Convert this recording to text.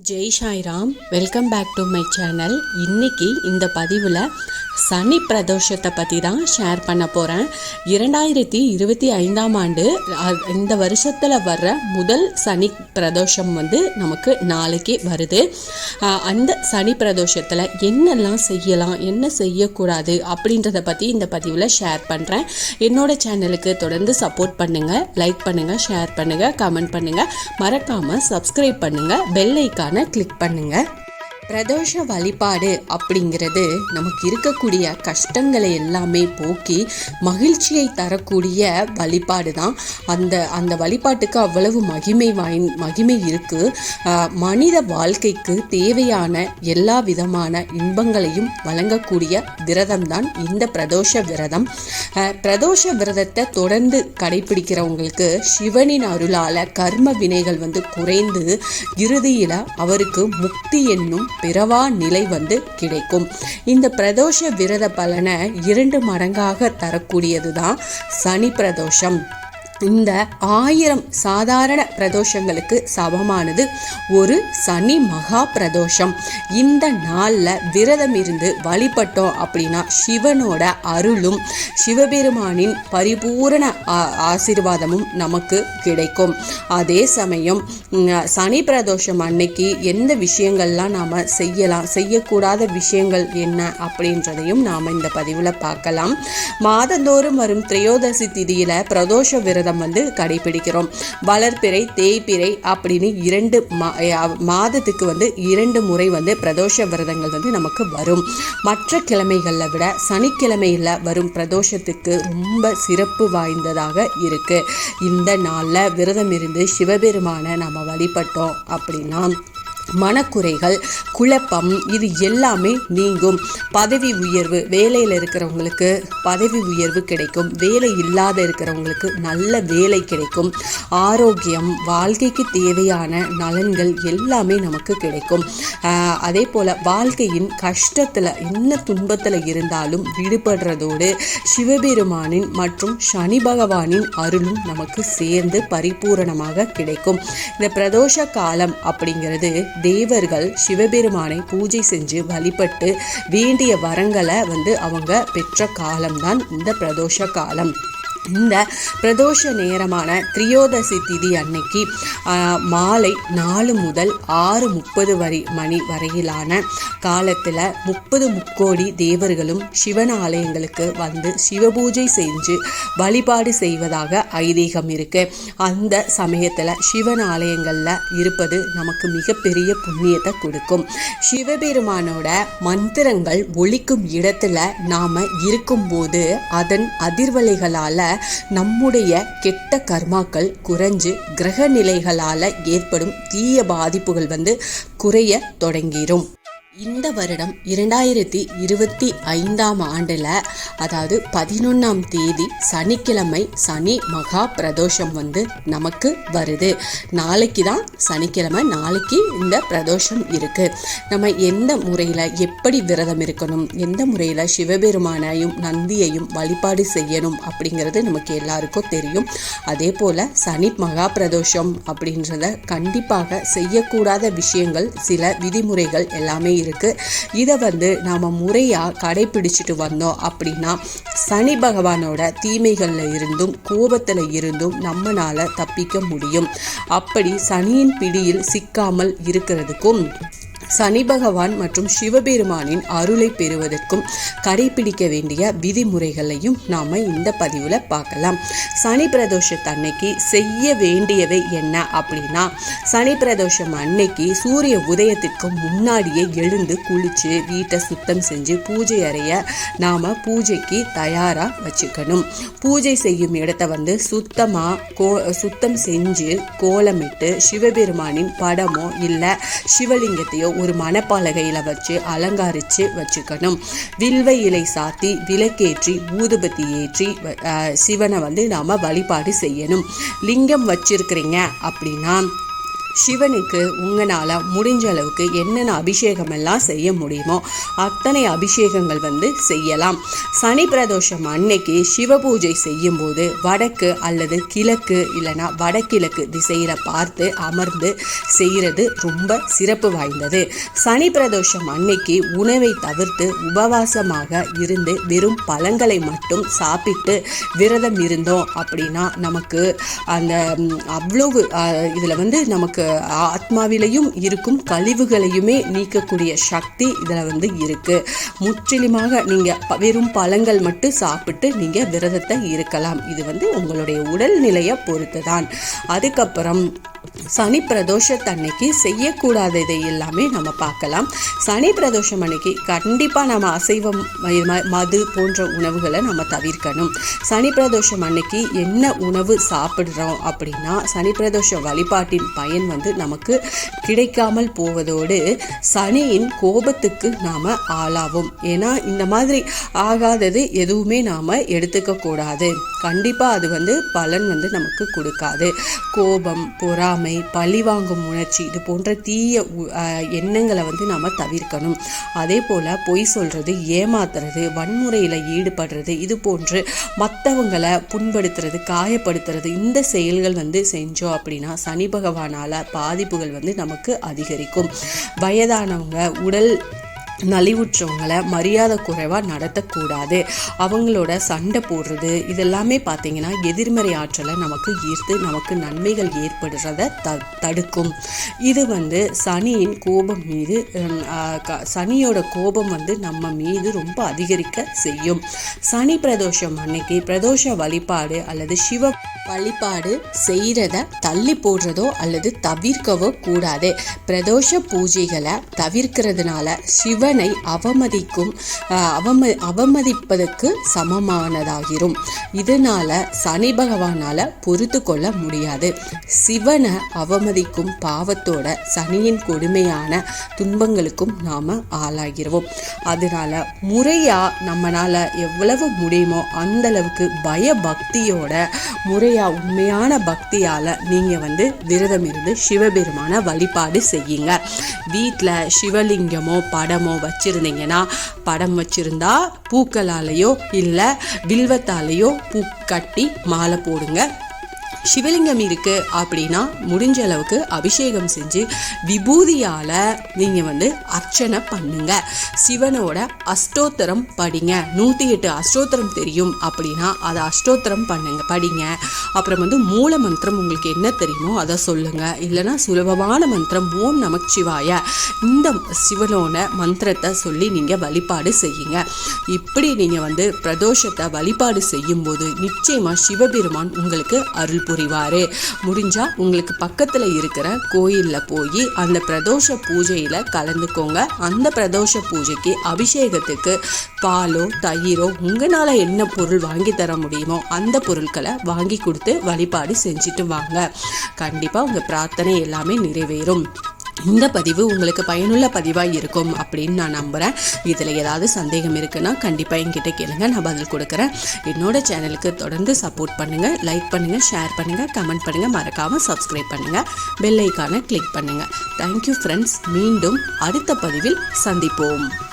Jai Sairam welcome back to my channel இன்னைக்கு இந்த பதிவில் சனி பிரதோஷத்தை பற்றி தான் ஷேர் பண்ண போகிறேன் இரண்டாயிரத்தி இருபத்தி ஐந்தாம் ஆண்டு இந்த வருஷத்தில் வர்ற முதல் சனி பிரதோஷம் வந்து நமக்கு நாளைக்கு வருது. அந்த சனி பிரதோஷத்தில் என்னெல்லாம் செய்யலாம் என்ன செய்யக்கூடாது அப்படின்றத பற்றி இந்த பதிவில் ஷேர் பண்ணுறேன் என்னோட சேனலுக்கு தொடர்ந்து சப்போர்ட் பண்ணுங்கள் லைக் பண்ணுங்கள் ஷேர் பண்ணுங்கள் கமெண்ட் பண்ணுங்கள் மறக்காமல் சப்ஸ்கிரைப் பண்ணுங்கள் பெல் கிளிக் பண்ணுங்கள் பிரதோஷ வழிபாடு அப்படிங்கிறது நமக்கு இருக்கக்கூடிய கஷ்டங்களை எல்லாமே போக்கி மகிழ்ச்சியை தரக்கூடிய வழிபாடு தான். அந்த அந்த வழிபாட்டுக்கு அவ்வளவு மகிமை வாய் மகிமை இருக்கு. மனித வாழ்க்கைக்கு தேவையான எல்லா விதமான இன்பங்களையும் வழங்கக்கூடிய விரதம் தான் இந்த பிரதோஷ விரதம். பிரதோஷ விரதத்தை தொடர்ந்து கடைபிடிக்கிறவங்களுக்கு சிவனின் அருளால் கர்ம வினைகள் வந்து குறைந்து இறுதியில் அவருக்கு முக்தி என்னும் பிறவா நிலை வந்து கிடைக்கும். இந்த பிரதோஷ விரத பலனை இரண்டு மடங்காக தரக்கூடியது தான் சனி பிரதோஷம். இந்த ஆயிரம் சாதாரண பிரதோஷங்களுக்கு சமமானது ஒரு சனி மகா பிரதோஷம். இந்த நாளில் விரதம் இருந்து வழிபட்டோம் அப்படின்னா சிவனோட அருளும் சிவபெருமானின் பரிபூரண ஆ- ஆசீர்வாதமும் நமக்கு கிடைக்கும். அதே சமயம் சனி பிரதோஷம் அன்னைக்கு எந்த விஷயங்கள்லாம் நாம் செய்யலாம் செய்யக்கூடாத விஷயங்கள் என்ன அப்படின்றதையும் நாம் இந்த பதிவில் பார்க்கலாம். மாதந்தோறும் வரும் திரையோதசி திதியில் பிரதோஷ விரதம் வந்து கடைபிடிக்கிறோம். வளர்ப்பிறை தேய்பிறை அப்படின்னு இரண்டு மாதத்துக்கு வந்து இரண்டு முறை வந்து பிரதோஷ விரதங்கள் வந்து நமக்கு வரும். மற்ற கிழமைகளில் விட சனிக்கிழமையில் வரும் பிரதோஷத்துக்கு ரொம்ப சிறப்பு வாய்ந்ததாக இருக்கு. இந்த நாளில் விரதம் இருந்து சிவபெருமானை நம்ம வழிபட்டோம் அப்படின்னா மனக்குறைகள் குழப்பம் இது எல்லாமே நீங்கும். பதவி உயர்வு வேலையில் இருக்கிறவங்களுக்கு பதவி உயர்வு கிடைக்கும். வேலை இல்லாத இருக்கிறவங்களுக்கு நல்ல வேலை கிடைக்கும். ஆரோக்கியம் வாழ்க்கைக்கு தேவையான நலன்கள் எல்லாமே நமக்கு கிடைக்கும். அதே போல் வாழ்க்கையின் கஷ்டத்தில் என்ன துன்பத்தில் இருந்தாலும் விடுபடுறதோடு சிவபெருமானின் மற்றும் சனி பகவானின் அருளும் நமக்கு சேர்ந்து பரிபூரணமாக கிடைக்கும். இந்த பிரதோஷ காலம் அப்படிங்கிறது தேவர்கள் சிவபெருமானை பூஜை செஞ்சு வழிபட்டு வேண்டிய வரங்களை வந்து அவங்க பெற்ற காலம்தான் இந்த பிரதோஷ காலம். இந்த பிரதோஷ நேரமான திரியோதசி திதி அன்னைக்கு மாலை நாலு முதல் ஆறு முப்பது வரி மணி வரையிலான காலத்தில் முப்பது முக்கோடி தேவர்களும் சிவன் ஆலயங்களுக்கு வந்து சிவபூஜை செஞ்சு வழிபாடு செய்வதாக ஐதீகம் இருக்கு. அந்த சமயத்தில் சிவன் ஆலயங்களில் இருப்பது நமக்கு மிகப்பெரிய புண்ணியத்தை கொடுக்கும். சிவபெருமானோட மந்திரங்கள் ஒழிக்கும் இடத்துல நாம இருக்கும்போது அதன் அதிர்வலைகளால் நம்முடைய கெட்ட கர்மாக்கள் குறைஞ்சு கிரக நிலைகளால் ஏற்படும் தீய பாதிப்புகள் வந்து குறைய தொடங்கிடும் இந்த வருடம் இரண்டாயிரத்தி இருபத்தி ஐந்தாம் ஆண்டில் அதாவது பதினொன்றாம் தேதி சனிக்கிழமை சனி மகா பிரதோஷம் வந்து நமக்கு வருது. நாளைக்கு தான் சனிக்கிழமை நாளைக்கு இந்த பிரதோஷம் இருக்குது நம்ம எந்த முறையில் எப்படி விரதம் இருக்கணும் எந்த முறையில் சிவபெருமானையும் நந்தியையும் வழிபாடு செய்யணும் அப்படிங்கிறது நமக்கு எல்லாருக்கும் தெரியும். அதே போல் சனி மகா பிரதோஷம் அப்படின்றத கண்டிப்பாக செய்யக்கூடாத விஷயங்கள் சில விதிமுறைகள் எல்லாமே இருக்கு. இதை வந்து நாம் முறையாக கடைபிடிச்சிட்டு வந்தோம் அப்படின்னா சனி பகவானோட தீமைகளில் இருந்தும் கோபத்தில் இருந்தும் நம்மளால தப்பிக்க முடியும். அப்படி சனியின் பிடியில் சிக்காமல் இருக்கிறதுக்கும் சனி பகவான் மற்றும் சிவபெருமானின் அருளை பெறுவதற்கும் கடைபிடிக்க வேண்டிய விதிமுறைகளையும் நாம் இந்த பதிவில் பார்க்கலாம். சனி பிரதோஷத்து அன்னைக்கு செய்ய வேண்டியவை என்ன அப்படின்னா சனி பிரதோஷம் அன்னைக்கு சூரிய உதயத்திற்கு முன்னாடியே எழுந்து குளிச்சு வீட்டை சுத்தம் செஞ்சு பூஜை அறைய நாம் பூஜைக்கு தயாராக வச்சுக்கணும். பூஜை செய்யும் இடத்த வந்து சுத்தமாக கோ சுத்தம் செஞ்சு கோலமிட்டு சிவபெருமானின் படமோ இல்லை சிவலிங்கத்தையோ ஒரு மணப்பலகையில் வச்சு அலங்காரித்து வச்சுக்கணும். வில்வ இலை சாத்தி விளக்கேற்றி ஊதுபத்தி ஏற்றி சிவனை வந்து நாம் வழிபாடு செய்யணும். லிங்கம் வச்சிருக்கிறீங்க அப்படின்னா சிவனுக்கு உங்களால் முடிஞ்ச அளவுக்கு என்னென்ன அபிஷேகம் எல்லாம் செய்ய முடியுமோ அத்தனை அபிஷேகங்கள் வந்து செய்யலாம். சனி பிரதோஷம் அன்னைக்கு சிவ பூஜை செய்யும்போது வடக்கு அல்லது கிழக்கு இல்லைன்னா வடகிழக்கு திசையில் பார்த்து அமர்ந்து செய்கிறது ரொம்ப சிறப்பு வாய்ந்தது. சனி பிரதோஷம் அன்னைக்கு உணவை தவிர்த்து உபவாசமாக இருந்து வெறும் பழங்களை மட்டும் சாப்பிட்டு விரதம் இருந்தோம் அப்படின்னா நமக்கு அந்த அவ்வளவு இதில் வந்து நமக்கு ஆத்மாவிலையும் இருக்கும் கழிவுகளையுமே நீக்கக்கூடிய சக்தி இதில் வந்து இருக்கு. முற்றிலுமாக நீங்கள் வெறும் பழங்கள் மட்டும் சாப்பிட்டு நீங்கள் விரதத்தை இருக்கலாம். இது வந்து உங்களுடைய உடல்நிலையை பொறுத்து தான் அதுக்கப்புறம் சனி பிரதோஷத்தன்னைக்கு செய்யக்கூடாததை எல்லாமே நம்ம பார்க்கலாம். சனி பிரதோஷம் அன்னைக்கு கண்டிப்பாக நம்ம அசைவம் ம- மது போன்ற உணவுகளை நம்ம தவிர்க்கணும். சனி பிரதோஷம் அன்னைக்கு என்ன உணவு சாப்பிட்றோம் அப்படின்னா சனி பிரதோஷ வழிபாட்டின் பயன் வந்து நமக்கு கிடைக்காமல் போவதோடு சனியின் கோபத்துக்கு நாம் ஆளாவோம். ஏன்னா இந்த மாதிரி ஆகாதது எதுவுமே நாம் எடுத்துக்க கூடாது கண்டிப்பாக அது வந்து பலன் வந்து நமக்கு கொடுக்காது. கோபம் பொறாமை பழிவாங்கும் உணர்ச்சி இது போன்ற தீய உ- எண்ணங்களை வந்து நாம் தவிர்க்கணும். அதே போல் பொய் சொல்கிறது ஏமாத்துறது வன்முறையில் ஈடுபடுறது இது போன்று மற்றவங்களை புண்படுத்துறது காயப்படுத்துறது இந்த செயல்கள் வந்து செஞ்சோம் அப்படின்னா சனி பகவானால் பாதிப்புகள் வந்து நமக்கு அதிகரிக்கும். வயதானவங்க உடல் நலிவுற்றவங்களை மரியாதை குறைவாக நடத்தக்கூடாது. அவங்களோட சண்டை போடுறது இதெல்லாமே பார்த்திங்கன்னா எதிர்மறை ஆற்றலை நமக்கு ஈர்த்து நமக்கு நன்மைகள் ஏற்படுறத த தடுக்கும். இது வந்து சனியின் கோபம் மீது க- சனியோட கோபம் வந்து நம்ம மீது ரொம்ப அதிகரிக்க செய்யும். சனி பிரதோஷம் அன்னைக்கு பிரதோஷ வழிபாடு அல்லது சிவ வழிபாடு செய்கிறத தள்ளி போடுறதோ அல்லது தவிர்க்கவோ கூடாது. பிரதோஷ பூஜைகளை தவிர்க்கிறதுனால சிவ சிவனை அவமதிக்கும் அவம அவமதிப்பதற்கு சமமானதாகிரும். இதனால சனி பகவானால பொறுத்து கொள்ள முடியாது. சிவனை அவமதிக்கும் பாவத்தோட சனியின் கொடுமையான துன்பங்களுக்கும் நாம ஆளாகிறோம். அதனால முறையா நம்மனால எவ்வளவு முடியுமோ அந்த அளவுக்கு பயபக்தியோட முறையா உண்மையான பக்தியால நீங்க வந்து விரதம் இருந்து சிவபெருமான வழிபாடு செய்யுங்க. வீட்டில் சிவலிங்கமோ படமோ வச்சிருந்தீங்கன்னா படம் வச்சிருந்தா பூக்களாலேயோ இல்லை வில்வத்தாலேயோ பூ கட்டி மாலை போடுங்க. சிவலிங்கம் இருக்கு அப்படின்னா முடிஞ்ச அளவுக்கு அபிஷேகம் செஞ்சு விபூதியால நீங்க வந்து அர்ச்சனை பண்ணுங்க. சிவனோட அஷ்டோத்தரம் படிங்க. நூற்றி எட்டு அஷ்டோத்தரம் தெரியும் அப்படின்னா அதை அஷ்டோத்தரம் பண்ணுங்க படிங்க. அப்புறம் வந்து மூல மந்திரம் உங்களுக்கு என்ன தெரியுமோ அதை சொல்லுங்க. இல்லைன்னா சுலபமான மந்திரம் ஓம் நமச்சிவாய. இந்த சிவனோட மந்திரத்தை சொல்லி நீங்க வழிபாடு செய்யுங்க. இப்படி நீங்க வந்து பிரதோஷத்தை வழிபாடு செய்யும்போது நிச்சயமா சிவபெருமான் உங்களுக்கு அருள் புரிவார். முடிஞ்சா உங்களுக்கு பக்கத்தில் இருக்கிற கோயிலில் போய் அந்த பிரதோஷ பூஜையில் கலந்துக்கோங்க. அந்த பிரதோஷ பூஜைக்கு அபிஷேகத்துக்கு பாலோ தயிரோ உங்களால் என்ன பொருள் வாங்கி தர முடியுமோ அந்த பொருட்களை வாங்கி கொடுத்து வழிபாடு செஞ்சுட்டு வாங்க. கண்டிப்பாக உங்கள் பிரார்த்தனை எல்லாமே நிறைவேறும். இந்த பதிவு உங்களுக்கு பயனுள்ள பதிவாக இருக்கும் அப்படின்னு நான் நம்புகிறேன் இதில் ஏதாவது சந்தேகம் இருக்குன்னா கண்டிப்பாக என்கிட்ட கேளுங்க. நான் பதில் கொடுக்குறேன். என்னோட சேனலுக்கு தொடர்ந்து சப்போர்ட் பண்ணுங்கள் லைக் பண்ணுங்கள் ஷேர் பண்ணுங்கள் கமெண்ட் பண்ணுங்கள் மறக்காமல் சப்ஸ்கிரைப் பண்ணுங்கள் பெல் ஐக்கானை கிளிக் பண்ணுங்கள் தேங்க்யூ ஃப்ரெண்ட்ஸ் மீண்டும் அடுத்த பதிவில் சந்திப்போம்.